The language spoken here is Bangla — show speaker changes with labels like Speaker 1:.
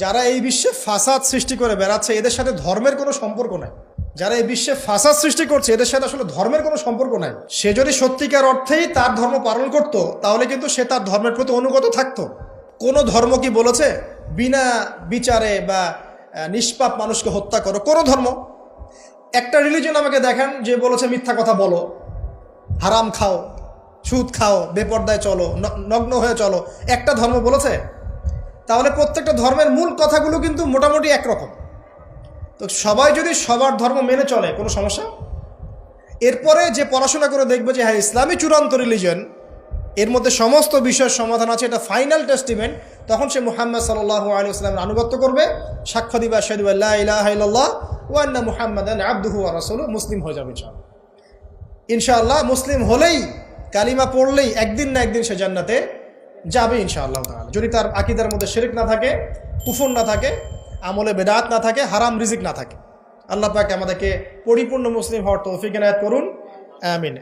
Speaker 1: যারা এই বিশ্বে ফাসাদ সৃষ্টি করে বেড়াচ্ছে, এদের সাথে ধর্মের কোনো সম্পর্ক নাই। যারা এই বিশ্বে ফাসাদ সৃষ্টি করছে, এদের সাথে আসলে ধর্মের কোনো সম্পর্ক নাই। সে যদি সত্যিকার অর্থেই তার ধর্ম পালন করত, তাহলে কিন্তু সে তার ধর্মের প্রতি অনুগত থাকতো। কোনো ধর্ম কি বলেছে? বিনা বিচারে বা নিষ্পাপ মানুষকে হত্যা করো, কোনো ধর্ম। একটা রিলিজন আমাকে দেখান যে বলেছে, মিথ্যা কথা বলো। হারাম খাও, সুদ খাও, বেপর্দায় চলো নগ্ন হয়ে চলো। একটা ধর্ম বলেছে তাহলে প্রত্যেকটা ধর্মের মূল কথাগুলো কিন্তু মোটামুটি একরকম। তো সবাই যদি সবার ধর্ম মেনে চলে, কোনো সমস্যা? এরপরে যে পড়াশোনা করে দেখবে যে হ্যাঁ ইসলামী চূড়ান্ত রিলিজন এর মধ্যে সমস্ত বিষয়ের সমাধান আছে, এটা ফাইনাল টেস্টিমেন্ট তখন সে মুহাম্মদ সাল্লাহ আলী ইসলামের আনুগত্য করবে, সাক্ষ্য দিবা ইলাহ ওয়ান্না মুহাম্মদ আব্দুহু রাসুল মুসলিম হয়ে যাবে ইনশাআল্লাহ। ইনশাআল্লাহ, মুসলিম হলেই, কালিমা পড়লেই একদিন না একদিন সে জান্নাতে যাবে ইনশাআল্লাহ তাহলে যদি তার আকিদার মধ্যে শেরিক না থাকে, কুফর না থাকে, আমলে বেদাত না থাকে, হারাম রিজিক না থাকে। আল্লাহ পাকে আমাদেরকে পরিপূর্ণ মুসলিম হওয়ার তৌফিক এনায়ত করুন। আমিন।